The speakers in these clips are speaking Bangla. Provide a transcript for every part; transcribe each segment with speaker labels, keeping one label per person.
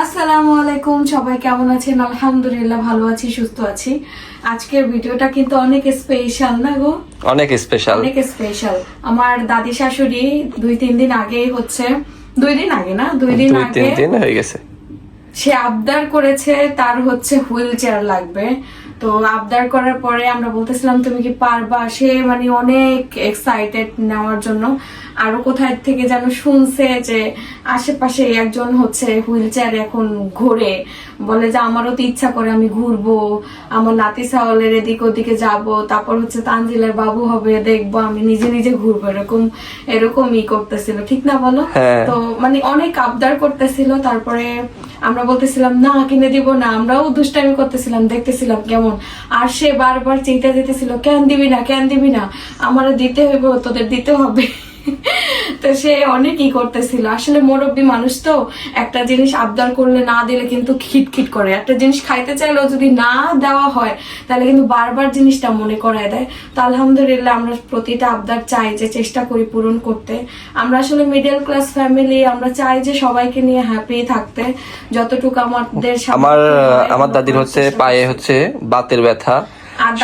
Speaker 1: আসসালামু আলাইকুম সবাই কেমন আছেন? আলহামদুলিল্লাহ ভালো আছি সুস্থ আছি। আজকের ভিডিওটা কিন্তু অনেক স্পেশাল না গো?
Speaker 2: অনেক স্পেশাল
Speaker 1: অনেক স্পেশাল আমার দাদি শাশুড়ি দুই তিন দিন আগেই হচ্ছে দুই দিন আগে না? দুই দিন আগে
Speaker 2: তিন দিন হয়ে গেছে।
Speaker 1: সে আবদার করেছে তার হচ্ছে হুইল চেয়ার লাগবে। তো আবদার করার পরে আমরা বলতেছিলাম তুমি কি পারবা? সে মানে অনেক এক্সাইটেড নেওয়ার জন্য। আরও কোথায় থেকে যেন শুনছে যে আশেপাশে একজন হচ্ছে হুইল চেয়ার এখন ঘোরে। বলে যে আমারও তো ইচ্ছা করে আমি ঘুরবো। আমার নাতি সাওয়ালের এদিক ওদিকে যাব। তারপর হচ্ছে তানজিলের বাবু হবে দেখব আমি নিজে নিজে ঘুরবো। এরকম এরকমই করতেছিল। ঠিক না বলো?
Speaker 2: হ্যাঁ।
Speaker 1: তো মানে অনেক আবদার করতেছিল। তারপরে আমরা বলতেছিলাম, না, কিনে দিব না। আমরাও দুষ্টামি করতেছিলাম, দেখতেছিলাম কেমন। আর সে বারবার চিন্তা দিতেছিল, কেন দিবি না, কেন দিবি না? আমার দিতে হইব, তোদের দিতে হবে। তো সে অনেকই করতেছিল। আসলে মুরব্বী মানুষ তো একটা জিনিস আবদার করলে না দিলে কিন্তু খিটখিট করে। একটা জিনিস খাইতে চাইলেও যদি না দেওয়া হয় তাহলে কিন্তু বারবার জিনিসটা মনে করায় দেয়। তো আলহামদুলিল্লাহ আমরা প্রতিটা আবদার চাই যে চেষ্টা করি পূরণ করতে। আমরা আসলে মিডল ক্লাস ফ্যামিলি আমরা চাই যে সবাইকে নিয়ে হ্যাপি থাকতে। যতটুকু আমাদের
Speaker 2: আমার আমার দাদির হচ্ছে পায়ে হচ্ছে বাতের ব্যথা।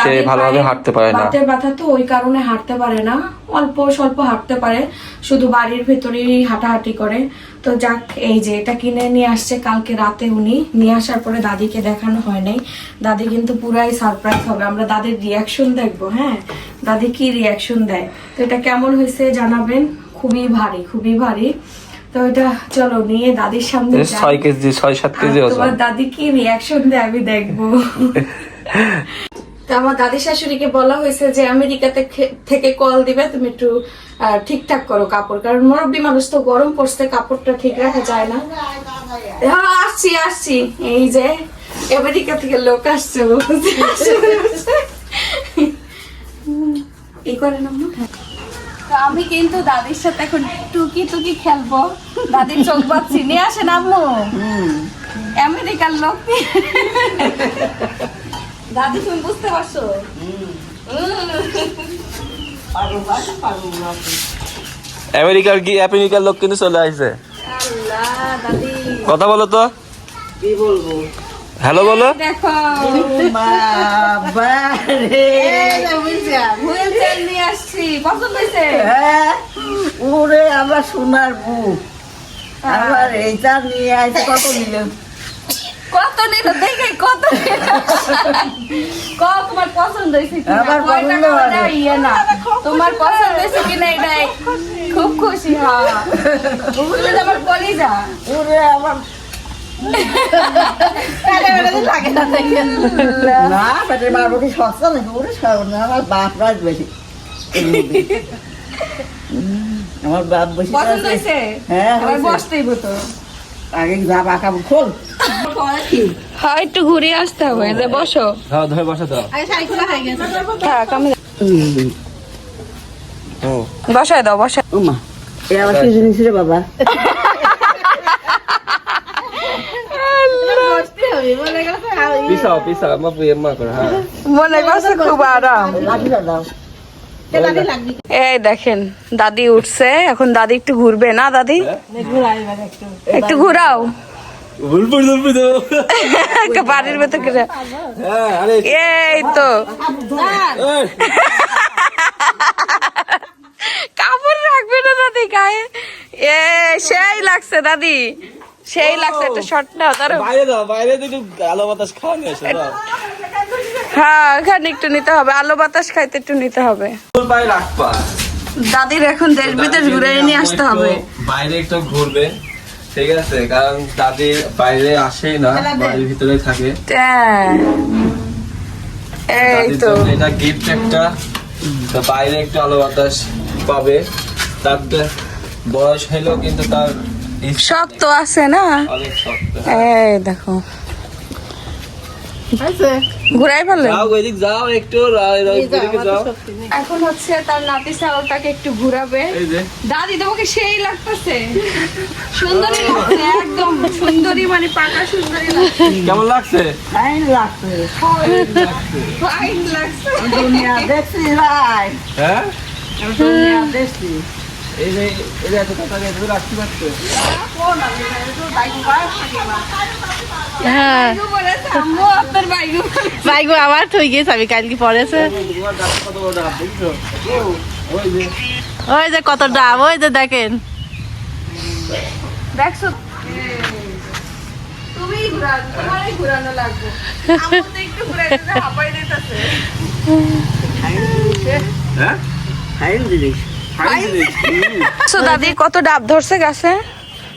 Speaker 2: সে ভালোভাবে হাঁটতে পারে না।
Speaker 1: বাতের ব্যথা তো ওই কারণে হাঁটতে পারে না। অল্প স্বল্প হাঁটতে পারে। শুধু বাড়ির ভেতরেই হাঁটাহাঁটি করে। তো যাক এই যে এটা কিনে নিয়ে আসছে কালকে রাতে উনি। নিয়ে আসার পরে দাদিকে দেখানো হয় নাই। দাদি কিন্তু পুরাই সারপ্রাইজ হবে। আমরা দাদির রিয়াকশন দেখব হ্যাঁ? দাদি কি রিয়াকশন দেয়? তো এটা কেমন হয়েছে জানাবেন? খুবই ভারী খুবই ভারী। তো এটা চলো নিয়ে দাদির সামনে
Speaker 2: এই ছয় কেজি ছয় সাত
Speaker 1: আর
Speaker 2: কেজি
Speaker 1: তোমার দাদি কি রিয়াকশন দেয় আমি দেখব। তো আমার দাদি শাশুড়িকে বলা হয়েছে যে আমেরিকাতে থেকে কল দিবে তুমি একটু ঠিকঠাক করো কাপড়। কারণ মুরব্বী মানুষ তো গরম পড়ছে কাপড়টা ঠিক রাখা যায় না। হ্যাঁ আসছি আসছি। এই যে আমেরিকা থেকে লোক আসছে এই করে না আমি কিন্তু দাদির সাথে এখন টুকি টুকি খেলব। দাদির চোখ পাচ্ছি নিয়ে আসেন আম্মু। আমেরিকার লোক। দাদি তুমি বুঝতে পারছ?
Speaker 2: আমেরিকার কি আমেরিকার লোক কিন্তু চলে আসছে। কথা বলো তো।
Speaker 3: কি বলব?
Speaker 2: হ্যালো বলো।
Speaker 1: দেখো।
Speaker 3: বাবা রে
Speaker 1: হুইল চেয়ার নিয়ে আসছি পছন্দ হয়েছে?
Speaker 3: হ্যাঁ, ওরে আমার সোনার বুক আমার এইটা নিয়ে আসে কত নিল
Speaker 1: কত নিল দেখে কত তোমার পছন্দ হয়েছে। ইয়ে না। তোমার পছন্দ হয়েছে কিনা এটাই খুব খুশি। হ্যাঁ। আমার কলিজা।
Speaker 3: ওরে আমার না পেটের মারবো কি সস্তা নাকি? ওরে সর্বনা আমার বাপ রাজ বেশি। আমার বাপ
Speaker 1: হয়েছে?
Speaker 3: হ্যাঁ।
Speaker 1: বসতেই হতো।
Speaker 3: আগে যা বাঁকা খোল।
Speaker 1: হ্যাঁ একটু ঘুরে আসতে হবে যে বসো।
Speaker 2: হ্যাঁ ধরে বসে দাও
Speaker 1: থাক আমি বসায় দাও বসায়
Speaker 3: ওমা এ আবার কি জিনিস রে বাবা?
Speaker 2: পিসাও পিসাও মা বুয়ে মা করে হ্যাঁ।
Speaker 1: মনে করছে খুব আরাম।
Speaker 3: লাঠিটা দাও।
Speaker 1: এই দেখেন দাদি উঠছে। এখন দাদি একটু ঘুরবে না দাদি? একটু ঘুরাও। বাড়ির ভেতর করে
Speaker 2: হ্যাঁ আরে
Speaker 1: এই তো। কাপড় রাখবে না দাদি গায়ে। এ সেই লাগছে দাদি। সেই লাগছে একটা শর্ট নাও তার
Speaker 2: বাইরে দাও বাইরে দিকে আলো বাতাস খাওয়া নিয়ে এসে দাও।
Speaker 1: হ্যাঁ এখানে একটু নিতে হবে। আলো বাতাস খাইতে একটু নিতে হবে।
Speaker 2: ফুল পায়ে রাখবা
Speaker 1: দাদির এখন দেশ বিদেশ ঘুরে নিয়ে আসতে হবে।
Speaker 2: বাইরে একটু ঘুরবে ঠিক আছে? কারণ দাদি বাইরে আসেই না বাড়ির ভিতরে থাকে।
Speaker 1: হ্যাঁ। এই তো।
Speaker 2: এটা গিফট একটা। তো বাইরে একটু আলো বাতাস পাবে। তার বয়স হইলেও কিন্তু তার
Speaker 1: শক্ত আছে না?
Speaker 2: অনেক শক্ত।
Speaker 1: এই দেখো। ঘুরাই ফেললে
Speaker 2: যাও ওইদিক যাও একটু ওইদিকে যাও
Speaker 1: এখন হচ্ছে তার নাতি ছাগলটাকে একটু ঘুরাবে। দাদি তোমাকে সেই লাগতেছে। সুন্দরী লাগছে একদম সুন্দরী মানে পাকা সুন্দরী লাগছে।
Speaker 2: কেমন লাগছে?
Speaker 3: ফাইন লাগছে।
Speaker 1: ফাইন লাগছে।
Speaker 3: দুনিয়া দেখছি ভাই।
Speaker 2: হ্যাঁ?
Speaker 3: দুনিয়া দেখছি।
Speaker 2: এই যে এই এত টাকা এগুলো রাখতে পারতো
Speaker 4: হ্যাঁ। বাইগু আমার থই গেছে আমি কালকে পড়েছে।
Speaker 2: ওই যে
Speaker 4: কত ডাব ওই যে দেখেন।
Speaker 1: দেখছ? তুমি ঘুরানো লাগবে। একটু ঘুরাই দিতে হাঁপাই দিতেছে।
Speaker 2: হ্যাঁ?
Speaker 3: ফাইন জিনিস।
Speaker 1: সো দাদি কত ডাব ধরছে গাছে?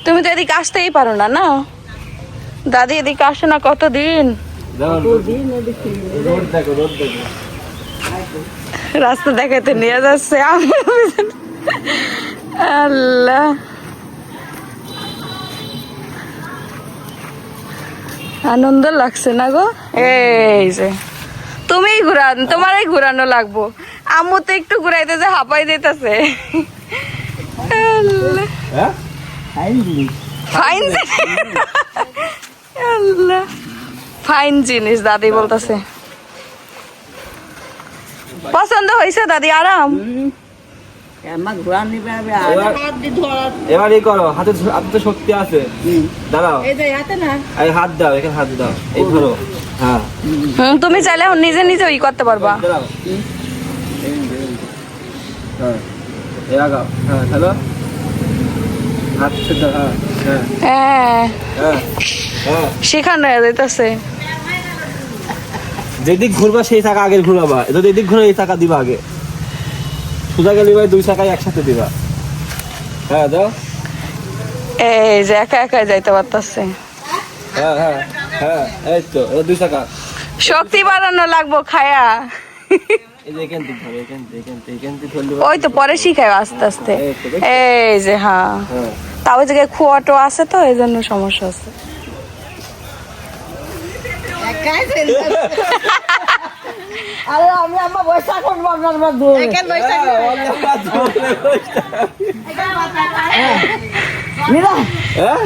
Speaker 1: তুমি তো এদিকে আসতেই পারো না না? দাদি এদিকে আসে না কতদিন? রাস্তা দেখাতে নিয়ে যাচ্ছে আমি আল্লাহ। আনন্দ লাগছে না গো? এই যে। তুমি ঘুরান তোমারই ঘুরানো লাগবো। আম্মু তো একটু ঘুরাইতে যে হাঁপাই দিতেছে।
Speaker 2: হ্যাঁ?
Speaker 3: ফাইন জিনিস।
Speaker 1: ফাইন আল্লাহ। ফাইন জিনিস দাদি বলতেছে। পছন্দ হয়েছে দাদি আরাম।
Speaker 2: এবার এই করো হাতে হাতে তো শক্তি আছে। দাঁড়াও। এই হাত দাও এখানে হাত দাও। এই ধরো। হ্যাঁ।
Speaker 1: তুমি চাইলে নিজে নিজে ওই করতে পারবা।
Speaker 2: দাঁড়াও। হ্যাঁ হ্যাঁ হ্যালো হাত দাও হ্যাঁ হ্যাঁ
Speaker 1: হ্যাঁ
Speaker 2: হ্যাঁ হ্যাঁ
Speaker 1: হয়ে যাইতেছে
Speaker 2: যেদিক ঘুরবা সেই চাকা আগে ঘুরাবা যদি এদিক ঘুরে এই চাকা দিবা আগে সোজা গেলে ভাই দুই চাকাই একসাথে দিবা হ্যাঁ দাও
Speaker 1: এই যে একা একা যাইতে পারতেছে
Speaker 2: হ্যাঁ হ্যাঁ হ্যাঁ এই তো দুই চাকা
Speaker 1: শক্তি বাড়ানো লাগবো খায়া ওই তো পরে শিখায় আস্তে আস্তে।
Speaker 2: এই
Speaker 1: যে হ্যাঁ।
Speaker 2: হ্যাঁ।
Speaker 1: তাও ওই জায়গায় খোয়াটো আছে তো এই জন্য সমস্যা আছে
Speaker 3: আরে আমি আমার বৈশাখ করব আপনার আমার দূরে। নিরা।
Speaker 2: হ্যাঁ?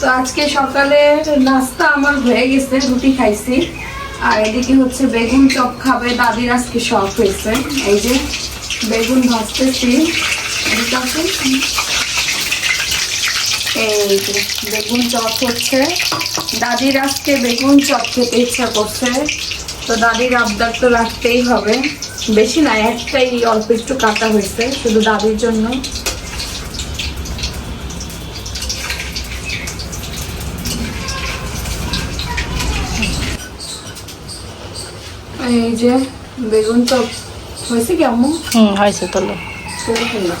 Speaker 1: তো আজকে সকালে নাস্তা আমার হয়ে গেছে রুটি খাইছি। আর এদিকে হচ্ছে বেগুন চপ খাবে দাদির আজকে শখ হয়েছে। এই যে বেগুন ভাজতেছি। এই যে বেগুন চপ হচ্ছে। দাদির আজকে বেগুন চপ খেতে ইচ্ছা করছে। তো দাদির আবদার তো রাখতেই হবে। বেশি না, একটাই অল্প একটু কাটা হয়েছে, শুধু দাদির জন্য। এই যে বেগুন চপ। হয়েছে কি আম্মু?
Speaker 4: হুম হয়েছে তোলো
Speaker 1: করে ফেললাম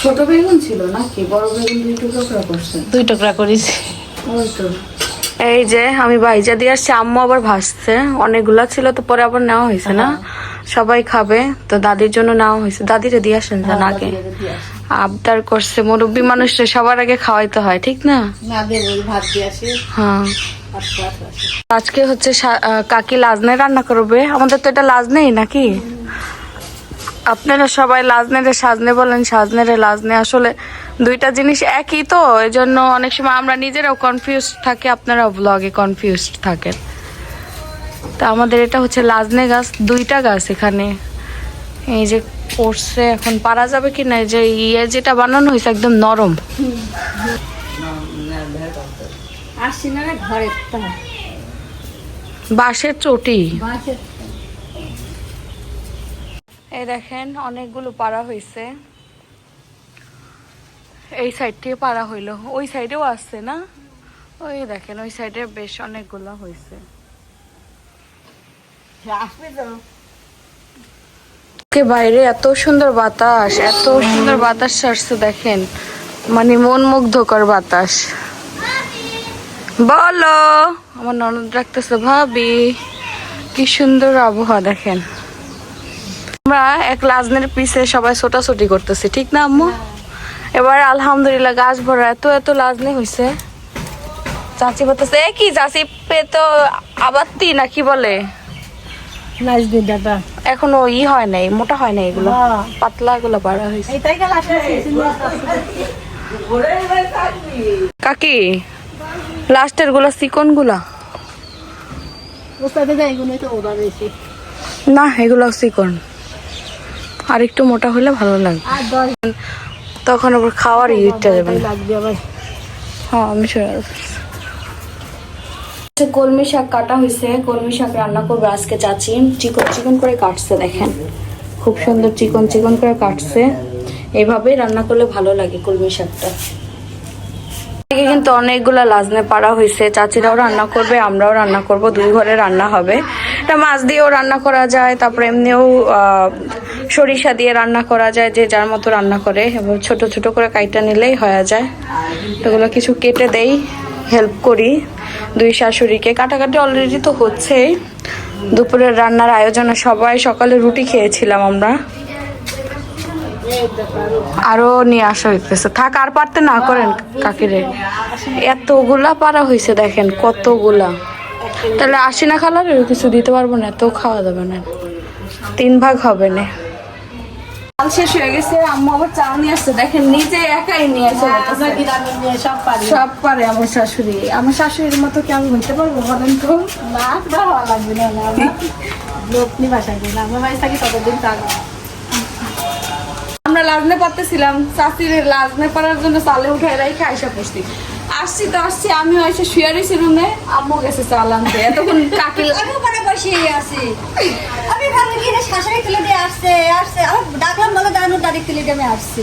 Speaker 1: ছোট বেগুন ছিল নাকি? বড় বেগুন দুই টুকরো করে করছেন
Speaker 4: দুই টুকরা করিস
Speaker 1: ওই তো। এই যে আমি ভাইজা দিয়ে আসছি আম্মু আবার ভাসছে অনেকগুলা ছিল তো পরে আবার নেওয়া হয়েছে না? সবাই খাবে তো দাদির জন্য নেওয়া হয়েছে। দাদিরে দিয়ে আসেন যেন আগে। আবদার করছে মুরব্বী মানুষরা সবার আগে খাওয়াইতে হয় ঠিক না? হ্যাঁ। আজকে হচ্ছে কাকি লাজনে রান্না করবে। আমাদের তো এটা লাজনেই নাকি? আপনারা সবাই লাজনেরে সাজনে বলেন সাজনে সাজনেরে লাজনে আসলে দুইটা জিনিস একই তো এই জন্য অনেক সময় আমরা নিজেরাও কনফিউজ থাকি আপনারাও ব্লগে কনফিউজড থাকেন। তা আমাদের এটা হচ্ছে লাজনে গাছ দুইটা গাছ এখানে। এই যে পড়ছে এখন পারা যাবে কি না যে ইয়ে যেটা বানানো হয়েছে একদম নরম। বাঁশের চটি। এই দেখেন অনেকগুলো পাড়া হয়েছে। এই সাইড থেকে পাড়া হইল। ওই সাইডেও আসছে না? ওই দেখেন ওই সাইডে বেশ অনেকগুলো হয়েছে। বাইরে, এত সুন্দর বাতাস, এত সুন্দর বাতাস ছাড়ছে দেখেন। মানে মন মুগ্ধকর বাতাস। বলো, আমার ননদ রাখতেছে ভাবি, কি সুন্দর আবহাওয়া দেখেন। আমরা এক লাজনের পিছে সবাই ছোটাছুটি করতেছি, ঠিক না আম্মু? এবার আলহামদুলিল্লাহ গাছ ভরা, এত এত লাজনি হয়েছে চাচি বলতেছে কি চাচি পে তো আবাত্তি না কি বলে?
Speaker 4: নাচ দিন দাদা।
Speaker 1: এখনও ই হয় নাই মোটা হয় নাই এগুলো। পাতলা গুলো বাড়া হয়েছে। কাকি
Speaker 4: লাস্টেরগুলা চিকনগুলা?
Speaker 1: না এগুলো চিকন। আর একটু মোটা হলে ভালো লাগবে তখন আবার খাওয়ার ইটটা যাবে। হ্যাঁ আমি শুনে কলমি শাক কাটা হয়েছে কলমি শাক রান্না করবে আজকে চাচি। চিকন চিকন করে কাটছে দেখেন। খুব সুন্দর চিকন চিকন করে কাটছে। এইভাবে রান্না করলে ভালো লাগে কলমি শাকটা। কিন্তু অনেকগুলা লাজনে পাড়া হয়েছে চাচিরাও রান্না করবে, আমরাও রান্না করব, দুই ঘরে রান্না হবে। এটা মাছ দিয়েও রান্না করা যায়, তারপরে এমনিও সরিষা দিয়ে রান্না করা যায়, যে যার মতো রান্না করে। এবং ছোট ছোট করে কাইটা নিলেই হয়ে যায়। এগুলো কিছু কেটে দেই। হেল্প করি। দুই শাশুড়িকে। কাটাকাটি অলরেডি তো হচ্ছেই। দুপুরের রান্নার আয়োজনে সবাই সকালে রুটি খেয়েছিলাম আমরা। আরও নিয়ে আসা হইতেছে। থাক, আর পারতে না করেন কাকিরে। এতগুলা পারা হয়েছে দেখেন, কতগুলা। তাহলে আসি না খালার কিছু দিতে পারব না, এত খাওয়া যাবে না। তিন ভাগ হবে না। চাল শেষ হয়ে গেছে আম্মু আবার চাল নিয়ে আসছে। দেখেন নিজে একাই নিয়ে আসে
Speaker 4: আমরা সব পারি।
Speaker 1: সব পারে আমার শাশুড়ি। আমার শাশুড়ির মতো কি আমি হইতে পারব বলেন তো?
Speaker 4: না হওয়া লাগবে না না আমরা বাসায় গেলে আমরা বাড়ি থাকি ততদিন থাকব
Speaker 1: আমরা লাজনে পারতেছিলাম চাষির লাজনে পারার জন্য চালে উঠে রাইখে আইসা পড়ছি আসছি তো আসছি আমিও এসে শুয়ে রয়েছি রুমে আম্মু গেছে চাল আনতে। এতক্ষণ কাকি
Speaker 5: আমি ওখানে বসেই আছি। আমি ভাবলাম কি শাশুড়ি তুলে দিয়ে আসছে আসছে। আমি ডাকলাম বলে দাঁড়ানো তারিখ তুলে দিয়ে আমি আসছি।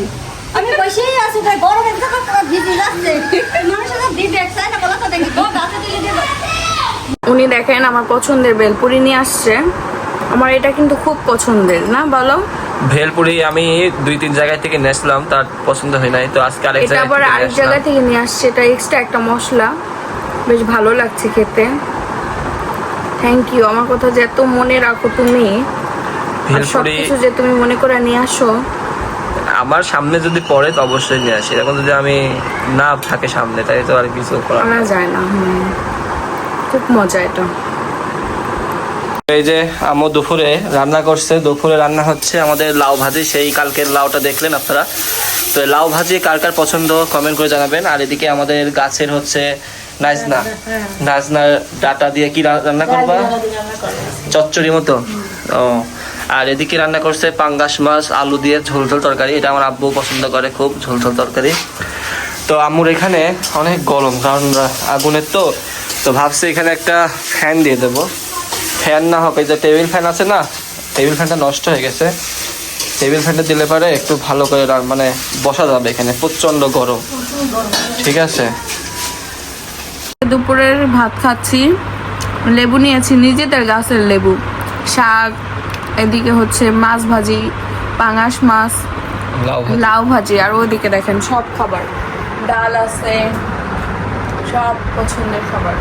Speaker 5: আমি বসেই আছি তাই গরমের তো ভিজে যাচ্ছে। মানুষের না? বলো তো দেখি তো গাছে তুলে দিয়ে
Speaker 1: উনি দেখেন আমার পছন্দের বেলপুরি নিয়ে আসছে। আমার এটা কিন্তু খুব পছন্দের না বলো?
Speaker 2: ভেলপুরি আমি দুই তিন জায়গা থেকে নেসলাম তার পছন্দ হয় নাই। তো আজকে আরেক জায়গা
Speaker 1: আবার আরেক
Speaker 2: নিয়ে
Speaker 1: জায়গা। থেকে নিয়ে আসছে এটা এক্সট্রা একটা মশলা। বেশ ভালো লাগছে খেতে। থ্যাংক ইউ আমার কথা যে এত মনে রাখো তুমি।
Speaker 2: ভেলপুরি
Speaker 1: কিছু যে তুমি মনে করে নিয়ে আসো।
Speaker 2: আমার সামনে যদি পড়ে তো অবশ্যই নিয়ে আসি। এখন যদি আমি না থাকে সামনে তাই তো আর কিছু
Speaker 1: আনা যায় না খুব মজা এটা।
Speaker 2: এই যে আমো দুপুরে রান্না করছে দুপুরে রান্না হচ্ছে আমাদের লাউ ভাজি। সেই কালকের লাউটা দেখলেন আপনারা। তো লাউ ভাজি কার কার পছন্দ কমেন্ট করে জানাবেন। আর এদিকে আমাদের গাছের হচ্ছে নাজনা। নাজনার ডাটা দিয়ে কি রান্না করবা? চচ্চড়ি মতো? ও। আর এদিকে রান্না করছে পাঙ্গাস মাছ আলু দিয়ে ঝোল ঝোল তরকারি। এটা আমার আব্বু পছন্দ করে খুব ঝোল ঝোল তরকারি। তো আম্মুর এখানে অনেক গরম কারণ আগুনের তো। তো ভাবছি এখানে একটা ফ্যান দিয়ে দেবো। ফ্যান না হোক এই যে টেবিল ফ্যান আছে না টেবিল ফ্যানটা নষ্ট হয়ে গেছে। টেবিল ফ্যানটা দিলে পারে একটু ভালো করে মানে বসা যাবে এখানে প্রচণ্ড গরম। ঠিক আছে?
Speaker 1: দুপুরের ভাত খাচ্ছি লেবু নিয়েছি নিজেদের গাছের লেবু। শাক এদিকে হচ্ছে মাছ ভাজি পাঙাশ মাছ
Speaker 2: লাউ ভাজি।
Speaker 1: লাউ ভাজি আর ওদিকে দেখেন সব খাবার। ডাল আছে সব পছন্দের খাবার।